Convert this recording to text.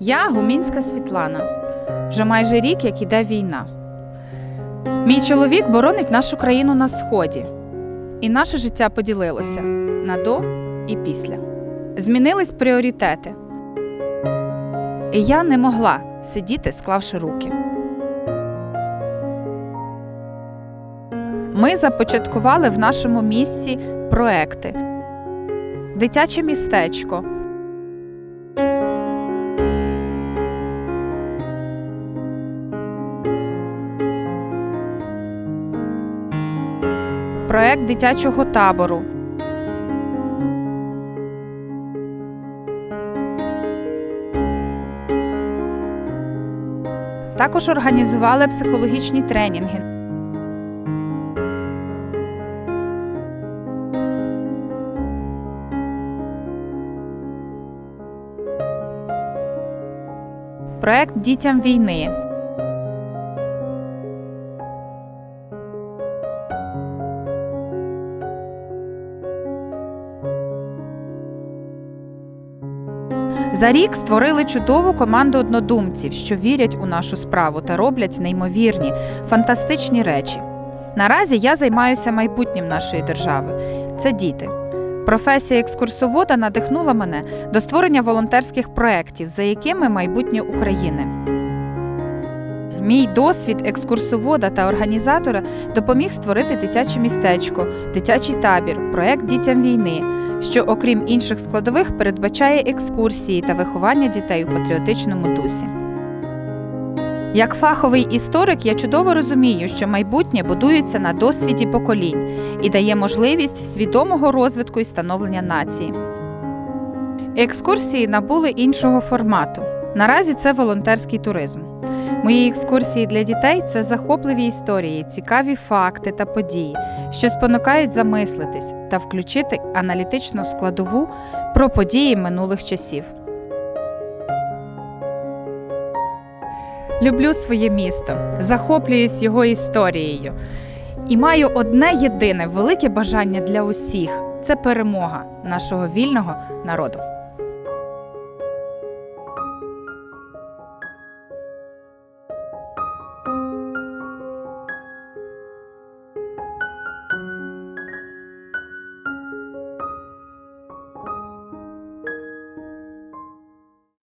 Я Гумінська Світлана. Вже майже рік, як іде війна. Мій чоловік боронить нашу країну на сході, і наше життя поділилося на до і після. Змінились пріоритети. І я не могла сидіти, склавши руки. Ми започаткували в нашому місті проекти Дитяче містечко. Проект дитячого табору. Також організували психологічні тренінги. Проект Дітям війни. За рік створили чудову команду однодумців, що вірять у нашу справу та роблять неймовірні, фантастичні речі. Наразі я займаюся майбутнім нашої держави. Це діти. Професія екскурсовода надихнула мене до створення волонтерських проєктів, за якими майбутнє України. Мій досвід екскурсовода та організатора допоміг створити дитяче містечко, дитячий табір, проект дітям війни, що, окрім інших складових, передбачає екскурсії та виховання дітей у патріотичному дусі. Як фаховий історик, я чудово розумію, що майбутнє будується на досвіді поколінь і дає можливість свідомого розвитку і становлення нації. Екскурсії набули іншого формату. Наразі це волонтерський туризм. Мої екскурсії для дітей це захопливі історії, цікаві факти та події, що спонукають замислитись та включити аналітичну складову про події минулих часів. Люблю своє місто, захоплююсь його історією і маю одне єдине велике бажання для усіх це перемога нашого вільного народу.